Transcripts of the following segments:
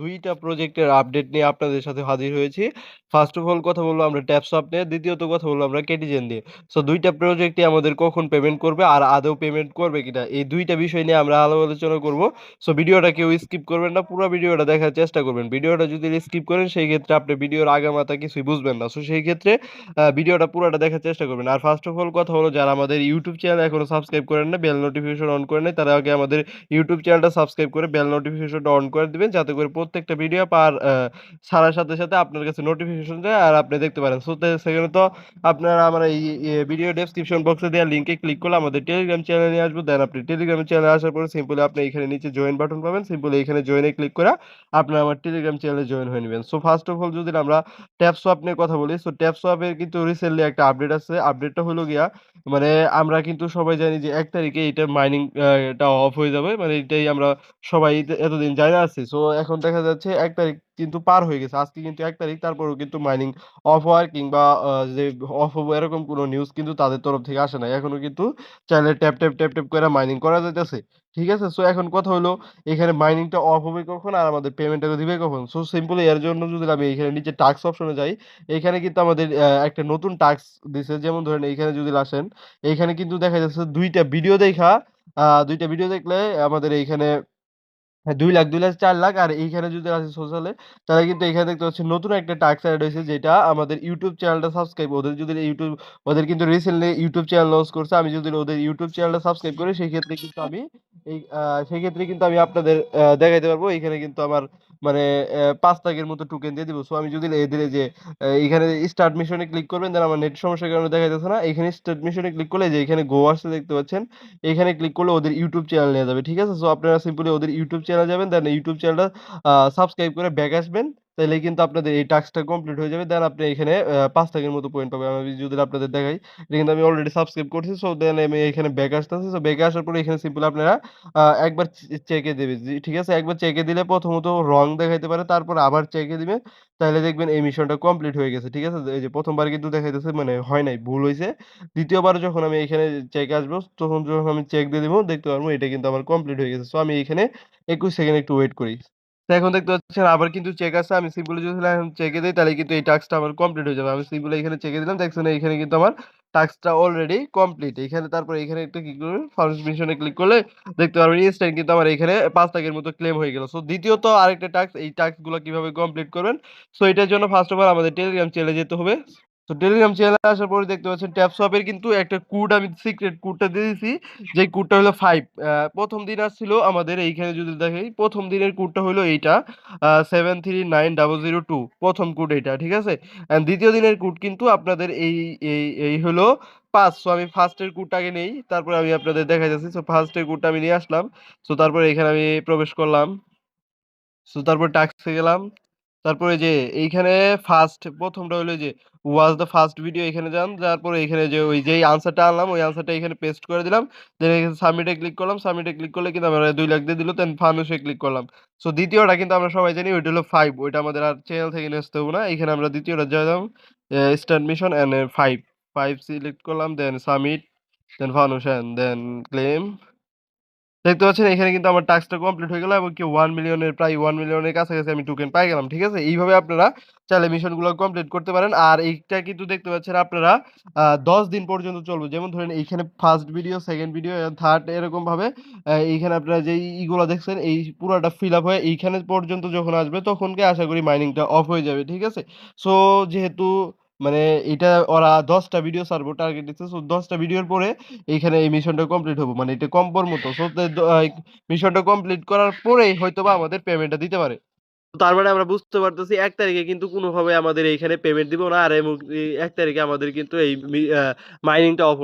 দুইটা প্রজেক্টের আপডেট নিয়ে আপনাদের সাথে হাজির হয়েছি। ফার্স্ট অফ অল কথা বলব আমরা ট্যাপসপ নিয়ে, দ্বিতীয়ত কথা বলব আমরা কেটিজেন নিয়ে। সো ২ টা প্রজেক্টই আমাদের কখন পেমেন্ট করবে আর আদৌ পেমেন্ট করবে কিনা? এই ২ টা বিষয় নিয়ে আমরা আলাপ আলোচনা করব। সো ভিডিওটা কেউ স্কিপ করবেন না। পুরা ভিডিওটা দেখার চেষ্টা করবেন। ভিডিওটা যদি স্কিপ করেন সেই ক্ষেত্রে আপনি ভিডিওর আগামাথা কিছুই বুঝবেন না। সো সেই ক্ষেত্রে ভিডিওটা পুরোটা দেখার চেষ্টা করবেন। আর ফার্স্ট অফ অল কথা হলো যারা আমাদের ইউটিউব চ্যানেল এখনও সাবস্ক্রাইব করেন নাই, বেল নোটিফিকেশন অন করেন নাই, তারা আগে আমাদের YouTube চ্যানেলটা সাবস্ক্রাইব করে বেল নোটিফিকেশনটা অন করে দিবেন যাতে করে প্রত্যেকটা ভিডিও পার ছাড়ার সাথে, সাথে আপনার কাছে নোটিফিকেশন যায় আর আপনি দেখতে পারেন। সো সেখানে তো আপনারা আমার এই ভিডিও ডেসক্রিপশন বক্সে দেওয়া লিঙ্কে ক্লিক করলে আমাদের টেলিগ্রাম চ্যানেলে আসবে। দেন আপনি টেলিগ্রাম চ্যানেলে আসার পরে সিম্পলি আপনি এখানে নিচে জয়েন বাটন পাবেন। সিম্পলি এখানে জয়েন ক্লিক করে আপনারা আমার টেলিগ্রাম চ্যানেলে জয়েন হয়ে নেবেন সো ফার্স্ট অফ অল যদি আমরা ট্যাপ সোয়াপ নিয়ে কথা বলি, সো ট্যাপ সোয়াপের কিন্তু রিসেন্টলি একটা আপডেট আছে। আপডেটটা হলো গিয়া মানে আমরা কিন্তু সবাই জানি যে এক তারিখে এটা মাইনিং আ টা অফ হয়ে যাবে। মানে এটাই আমরা সবাই এত এতদিন জাইনা আছে সো এখন দেখা যাচ্ছে এক তারিখ কিন্তু পার হয়ে গেছে। আজকে কিন্তু এক তারিখ তারপরেও কিন্তু মাইনিং অফ হওয়ার কিংবা যে অফ হব এরকম কোনো নিউজ কিন্তু তাদের তরফ থেকে আসে না এখনও কিন্তু চাইলে ট্যাপ, ট্যাপ, ট্যাপ, ট্যাপ করে মাইনিং করা যাইতেছে। ঠিক আছে? সো এখন কথা হলো এখানে মাইনিংটা অফ হবে কখন আর আমাদের পেমেন্টটা দিবে কখন? সো সিম্পলি এর জন্য যদি আমি এখানে নিচে টাস্ক অপশনে যাই, এখানে কিন্তু আমাদের একটা নতুন টাস্ক দিছে। যেমন ধরেন এইখানে যদি আসেন, এইখানে কিন্তু দেখা যাচ্ছে দুইটা ভিডিও দেখা ২ ভিডিও দেখলে আমাদের এইখানে হ্যাঁ, দুই লাখ, দুই লাখ, চার লাখ আর এইখানে যদি আসে সোশ্যালে তাহলে কিন্তু এখানে দেখতে পাচ্ছি নতুন একটা টাক্স অ্যাড হয়েছে যেটা আমাদের ইউটিউব চ্যানেলটা সাবস্ক্রাইব ওদের যদি ইউটিউব ওদের কিন্তু রিসেন্টলি ইউটিউব চ্যানেল লঞ্চ করছে। আমি যদি ওদের ইউটিউব চ্যানেলটা সাবস্ক্রাইব করি সেক্ষেত্রে কিন্তু আমি এই সেক্ষেত্রে কিন্তু আমি আপনাদের দেখাইতে পারব। এখানে কিন্তু আমার মানে ৫ লাখের মতো টোকেন দিয়ে দিব সো আমি যদি এদের যে এখানে স্টার্ট মিশনে ক্লিক করবেন দেন আমার নেট সমস্যার কারণে দেখা যাচ্ছে না। এখানে স্টার্ট মিশনে ক্লিক করলে যে, এখানে গো আসছে দেখতে পাচ্ছেন। এখানে ক্লিক করলে ওদের ইউটিউব চ্যানেল নিয়ে যাবে। ঠিক আছে? সো আপনারা সিম্পলি ওদের ইউটিউব চ্যানেল যাবেন। দেন ইউটিউব চ্যানেলটা সাবস্ক্রাইব করে ব্যাক আসবেন। তাইলেই কিন্তু আপনাদের এই টাস্কটা কমপ্লিট হয়ে যাবে। দেন আপনি এখানে পাঁচ ৫ মতো পয়েন্ট পাবেন। আমি যদি আপনাদের দেখাই, এটা কিন্তু আমি অলরেডি সাবস্ক্রাইব করছি। সো দেন আমি এখানে ব্যাক আসতেছি। সো ব্যাকে আসার পরে এখানে সিম্পল আপনারা একবার চেকে দেবে ঠিক আছে? একবার চেকে দিলে প্রথমত রং দেখাইতে পারে। তারপর আবার চেকে দিবেন। তাইলে দেখবেন এই মিশনটা কমপ্লিট হয়ে গেছে। ঠিক আছে? এই যে ১ম বার কিন্তু দেখাইতেছে মানে হয় নাই, ভুল হয়েছে দ্বিতীয়বার যখন আমি এখানে চেকে আসব, তখন যখন আমি চেক দিয়ে দিবো দেখতে পারব এটা কিন্তু আমার কমপ্লিট হয়ে গেছে। সো আমি এখানে ২১ সেকেন্ড একটু ওয়েট করি। তো এখন দেখতে পাচ্ছেন আবার কিন্তু চেক আছে। আমি সিম্পলি যদি এখন চেকে দেই তাহলে কিন্তু এই টাস্কটা আমার কমপ্লিট হয়ে যাবে। আমি সিম্পলি এখানে চেকে দিলাম। দেখছেন এখানে কিন্তু আমার টাস্কটা অলরেডি কমপ্লিট। এখানে তারপর এখানে একটা কি করবেন। ফার্স্ট মিশন ক্লিক করলে দেখতে পারবেন ইনস্ট্যান্ট কিন্তু আমার এখানে ৫ লাখের মতো ক্লেম হয়ে গেল। সো দ্বিতীয়ত আরেকটা টাস্ক, এই টাস্কগুলো কীভাবে কমপ্লিট করবেন? সো এটার জন্য ফার্স্ট অফ অল আমাদের টেলিগ্রাম চ্যানেলে যেতে হবে। তো টেলিগ্রাম চ্যানেলে আসার পরে দেখতে পাচ্ছেন ট্যাপসপের কিন্তু একটা কোড আমি সিক্রেট কোডটা দিয়ে দিছি। যেই কোডটা হলো 5 অ্যা ১ম দিন আসছিল আমাদের এইখানে যদি দেখাই, ১ম দিনের কোডটা হলো এইটা আ 739002 ১ম কোড এইটা। ঠিক আছে? অ্যান্ড ২য় দিনের কোড কিন্তু আপনাদের এই এই এই হলো ৫ সো আমি ফার্স্ট এর কোডটা আগে নেই। তারপরে আমি আপনাদের দেখাইতেছি। সো ফার্স্ট এর কোডটা আমি নিয়ে আসলাম। সো তারপরে এখানে আমি প্রবেশ করলাম। সো তারপর টাস্কে গেলাম। তারপরে যে এইখানে ফার্স্ট ১ম টা হলো যে ওয়াচ দ্য ফার্স্ট ভিডিও এখানে যান। যাওয়ার পরে এখানে যে ওই যেই আনসারটা আনলাম ওই আনসারটা এখানে পেস্ট করে দিলাম। দেন এখানে সাবমিট ক্লিক করলাম। সাবমিট ক্লিক করলে কিন্তু আমরা দুই লাখ দিয়ে দিল। দেন ফানুস ক্লিক করলাম। সো দ্বিতীয়টা কিন্তু আমরা সবাই জানি ওইটা হলো ফাইভ ওইটা আমাদের আর চ্যানেল থেকে নিয়ে আসতে হবে না। এখানে আমরা ২য় টা যাইলাম। স্ট্যান্ড মিশন অ্যান্ড 5, 5 সিলেক্ট করলাম। দেন সাবমিট, দেন ফানুস দেন ক্লেম। দেখতে পাচ্ছেন এখানে কিন্তু আমার টাস্কটা কমপ্লিট হয়ে গেল এবং কি ওয়ান মিলিয়নের প্রায় ওয়ান মিলিয়নের কাছাকাছি আমি টোকেন পেয়ে গেলাম। ঠিক আছে? এইভাবে আপনারা চাইলে মিশনগুলো কমপ্লিট করতে পারেন। আর এইটা কিন্তু দেখতে পাচ্ছেন আপনারা ১০ দিন পর্যন্ত চলবে। যেমন ধরেন এইখানে first video, second video, third এরকমভাবে এইখানে আপনারা যে ইগুলা দেখছেন এই পুরোটা ফিল আপ হয়ে এইখানে পর্যন্ত যখন আসবে তখনকে আশা করি মাইনিংটা অফ হয়ে যাবে। ঠিক আছে? সো যেহেতু মানে এটা ওরা দশটা ভিডিও ছাড়বো টার্গেট দিচ্ছে। সো দশটা ভিডিওর পরে এইখানে এই মিশনটা কমপ্লিট হব। মানে এটা কম্পোর মতো। সো মিশনটা কমপ্লিট করার পরেই হয়তোবা আমাদের পেমেন্টটা দিতে পারে। তার মানে আমরা বুঝতে পারতেছি এক তারিখে কিন্তু কোনোভাবে আমাদের এইখানে পেমেন্ট দিব না। আর ১ তারিখে আমাদের কিন্তু এই মাইনিংটা অফ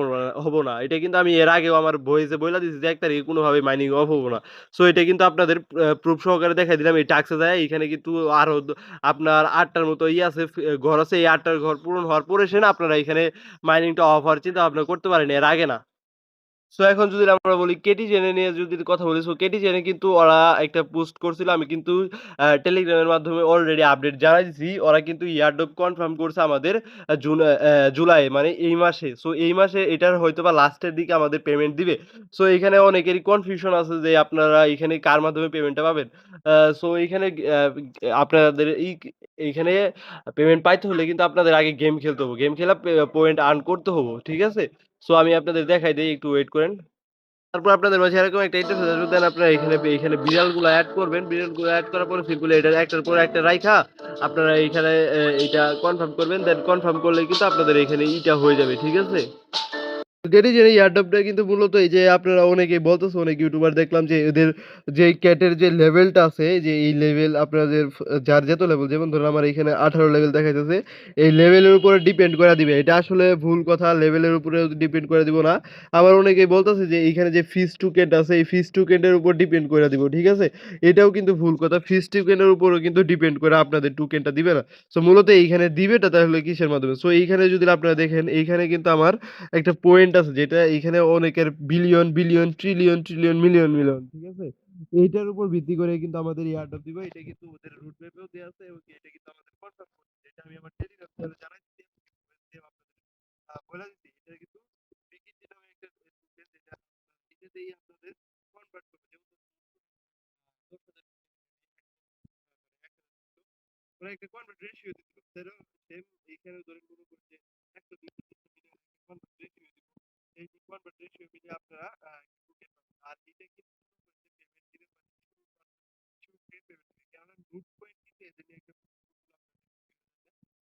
হব না এটা কিন্তু আমি এর আগেও আমার ভয়েসে বইলা দিছি যে এক তারিখে কোনোভাবে মাইনিং অফ হব না। সো এটা কিন্তু আপনাদের প্রুফ সহকারে দেখাই দিলাম। এই টাস্কে যায়া, এইখানে কিন্তু আরও আপনার আটটার মতো ই আছে ঘর আছে। এই আটটার ঘর পূরণ হওয়ার পরে এসে না আপনারা এখানে মাইনিংটা অফ হওয়ার চিন্তা ভাবনা করতে পারেন এর আগে না। সো এখন যদি আমরা বলি কেটি জেনে নিয়ে যদি কথা বলি, সো কেটি জেনে কিন্তু ওরা একটা পোস্ট করছিল। আমি কিন্তু টেলিগ্রামের মাধ্যমে অলরেডি আপডেট জানাই দিছি। ওরা কিন্তু এয়ারড্রপ কনফার্ম করছে আমাদের জুন জুলাই মানে এই মাসে। সো এই মাসে এটার হয়তো বা লাস্টের দিকে আমাদের পেমেন্ট দিবে। সো এখানে অনেকেরই কনফিউশন আছে যে আপনারা এখানে কার মাধ্যমে পেমেন্টটা পাবেন। সো এখানে আপনাদের এই এইখানে পেমেন্ট পাইতে হলে কিন্তু আপনাদের আগে গেম খেলতে হবে। গেম খেলা পয়েন্ট আর্ন করতে হবে। ঠিক আছে? সো আমি আপনাদের দেখাই দিই, একটু ওয়েট করেন। তারপর আপনাদের মাঝে এরকম একটা ইন্টারফেস আসবে দেন আপনারা এখানে এখানে বিড়ালগুলো অ্যাড করবেন। বিড়ালগুলো অ্যাড করার পরে সেগুলো এটা একটার পর একটা রাইখা, আপনারা এখানে এটা কনফার্ম করবেন। দেন কনফার্ম করলে কিন্তু আপনাদের এখানে ইটা হয়ে যাবে। ঠিক আছে? Ketigen এই এয়ারড্রপটা কিন্তু মূলত এই যে আপনারা অনেকেই বলতেছে, অনেক ইউটিউবার দেখলাম যে এদের যে ক্যাটের যে লেভেলটা আছে, যে এই লেভেল আপনাদের যার যত লেভেল যেমন ধরুন আমার এখানে 18 লেভেল দেখাইতেছে। এই লেভেলের উপরে ডিপেন্ড কইরা দিবে। এটা আসলে ভুল কথা লেভেলের উপরে ডিপেন্ড করে দিব না। আবার অনেকেই বলতেছে যে এইখানে যে ফিস টোকেন আছে, এই ফিস টোকেনের উপর ডিপেন্ড কইরা দিব। ঠিক আছে? এটাও কিন্তু ভুল কথা। ফিস টোকেনের উপরও কিন্তু ডিপেন্ড করে আপনাদের টোকেনটা দিবে না। সো মূলত এইখানে দিবেটা তাহলে কিসের মাধ্যমে? সো এইখানে যদি আপনারা দেখেন, এইখানে কিন্তু আমার একটা পয়েন্ট আছে যেটা এখানে অনেকের billion, billion, trillion, trillion, million, million. ঠিক আছে? এইটার উপর ভিত্তি করে কিন্তু আমাদের এয়ারড্রপ দিবে। এটা কিন্তু ওদের রুট ম্যাপেও দেয়া আছে এবং এটা কিন্তু আমাদের কনফার্ম করছে। এটা আমি আমার টেলিগ্রাম চ্যানেলে জানাই দিছি। আ বইলা দিছি। এটা কিন্তু বিকিটি নামে একটা টোকেন যেটা এটাতেই আপনাদের কনভার্ট করবে। যেমন ওরা একটা কনভার্ট রেশিও। সেরকম সেম এইখানে ধরেন মনে করেন যে ১০০, ২০০, ৩০০ মিলিয়ন একটা কনভার্ট রেশিও দিব। এই কনভার্ট রেশিও মিলিয়ে আপনারা আ টোকেন পাবেন। আর এটা কিন্তু পেমেন্ট দিলে পেমেন্ট দিবে। কেননা নুট কয়েন কিন্তু এদের নিয়ে একটা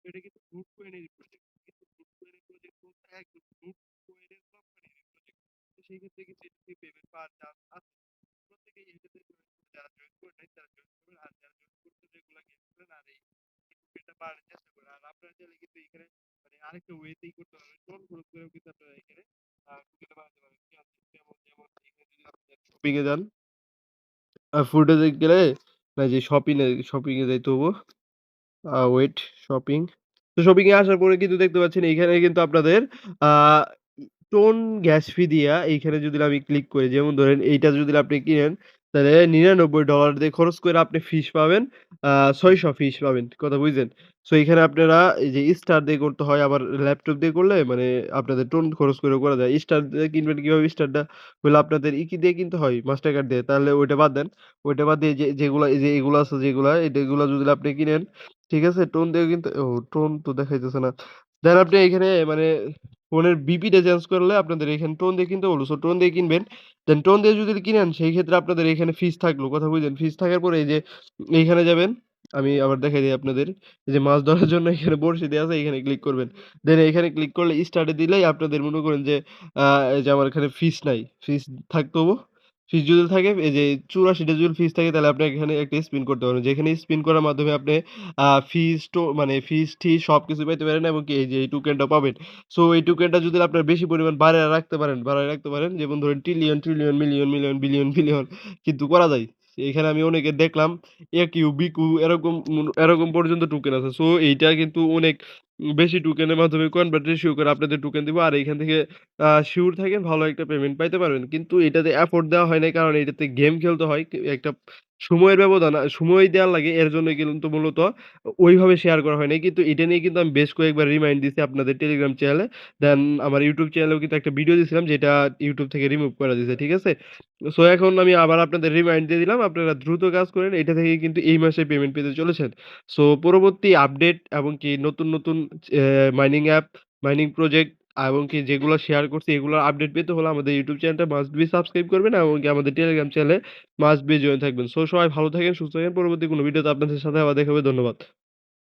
এটা কিন্তু নুট কয়েনেরই প্রজেক্ট। কিন্তু নুট কয়েনের প্রজেক্ট বলতে একদম নুট কয়েনের কোম্পানিরই প্রজেক্ট। তো সেই ক্ষেত্রে কিন্তু এটা থেকে পেমেন্ট পাওয়ার চান্স আছে। প্রত্যেকেই এটাতে জয়েন করে যারা জয়েন করে নাই তারা জয়েন করবেন। আর যারা জয়েন করতে রেগুলার গেম খেলেন আর এই টোকেনটা বাড়ানোর চেষ্টা করেন। আর আপনারা চাইলে কিন্তু এখানে মানে আরেকটা ওয়েতেই করতে পারবেন। টোন খরচ করেও কিন্তু আপনারা এখানে আ টোকেনটা বাড়াতে পারবেন। যেমন যেমন এখানে যদি আপনারা শপিং এ যান, আর ফুটেজে গেলে, না যে শপিং এ শপিং এ যাইতে হব। Wait shopping. তো শপিং এ আসার পরে কিন্তু দেখতে পাচ্ছেন এইখানে কিন্তু আপনাদের টোন গ্যাস ফি দিয়া এইখানে যদি আমি ক্লিক করি, যেমন ধরেন এইটা যদি আপনি কিনেন তাহলে $99 দিয়ে খরচ করে আপনি ফিস পাবেন ৬০০ ফিস পাবেন। কথা বুঝছেন? সো এইখানে আপনারা এই যে স্টার দিয়ে করতে হয়, আবার ল্যাপটপ দিয়ে করলে মানে আপনাদের টোন খরচ করে করা যায়। স্টার দিয়ে কিনবেন কীভাবে স্টারটা হইল আপনাদের ইকি দিয়ে কিনতে হয় মাস্টার কার্ড দিয়ে। তাহলে ওইটা বাদ দেন। ওইটা বাদ দিয়ে যে, যেগুলা যে এগুলা আছে যেগুলা, এগুলা যদি আপনি কিনেন, ঠিক আছে? টোন দিয়ে কিন্তু, ও টোন তো দেখাইতেছে না। দেন আপনি এইখানে মানে ফোনের বিপিটা চেঞ্জ করলে আপনাদের এখানে টোন দিয়ে কিনতে বলো সো টোন দিয়ে কিনবেন। দেন টোন দিয়ে যদি কিনেন, সেই ক্ষেত্রে আপনাদের এখানে ফিস থাকল। কথা বুঝলেন? ফিস থাকার পরে এই যে, এইখানে যাবেন। আমি আবার দেখাই দিই আপনাদের। যে মাছ ধরার জন্য এখানে বড়শি দেওয়া আছে এখানে ক্লিক করবেন। দেন এখানে ক্লিক করলে স্টার্টে দিলেই আপনাদের মনে করেন যে যে আমার এখানে ফিস নাই। ফিস থাকতে। ফিস যদি থাকে এই যে ৮৪ টা যদি ফিস থাকে তাহলে আপনি এখানে একটা স্পিন করতে পারেন যেখানে স্পিন করার মাধ্যমে আপনি ফিস টো মানে ফিস টি সব কিছু পেতে পারেন এবং এই যে এই টোকেনটা পাবেন। সো এই টোকেনটা যদি আপনার বেশি পরিমাণ বাড়ায় রাখতে পারেন, বাড়ায় রাখতে পারেন। যেমন ধরেন trillion, trillion, million, million, billion, billion কিন্তু করা যায়। এখানে আমি অনেকে দেখলাম এ কিউ বি কিউ এরকম এরকম পর্যন্ত টোকেন আছে। সো এইটা কিন্তু অনেক বেশি টোকেনের মাধ্যমে কনভার্ট রেশিও করে আপনাদের টোকেন দিব। আর এখান থেকে শিওর থাকেন, ভালো একটা পেমেন্ট পাইতে পারবেন। কিন্তু এটাতে অ্যাফোর্ড দেওয়া হয় না কারণ এটাতে গেম খেলতে হয়। একটা সময়ের ব্যবধান সময় দেওয়া লাগে এর জন্যই কিন্তু মূলত ওইভাবে শেয়ার করা হয় নাই। কিন্তু এটা নিয়ে কিন্তু আমি বেশ কয়েকবার রিমাইন্ড দিছি আপনাদের টেলিগ্রাম চ্যানেলে। দেন আমার ইউটিউব চ্যানেলেও কিন্তু একটা ভিডিও দিছিলাম যেটা ইউটিউব থেকে রিমুভ করে দিছে। ঠিক আছে? সো এখন আমি আবার আপনাদের রিমাইন্ড দিয়ে দিলাম। আপনারা দ্রুত কাজ করেন। এটা থেকে কিন্তু এই মাসে পেমেন্ট পেতে চলেছেন। সো পরবর্তী আপডেট এবং কি নতুন, নতুন মাইনিং অ্যাপ, মাইনিং প্রজেক্ট এবং কি যেগুলো শেয়ার করছি এগুলোর আপডেট পেতে হলে আমাদের ইউটিউব চ্যানেলটা মাস্ট বি সাবস্ক্রাইব করবেন এবং কি আমাদের টেলিগ্রাম চ্যানেলে মাস্ট বি জয়েন থাকবেন। সো সবাই ভালো থাকেন, সুস্থ থাকেন। পরবর্তী কোনো ভিডিওতে আপনাদের সাথে আবার দেখা হবে। ধন্যবাদ।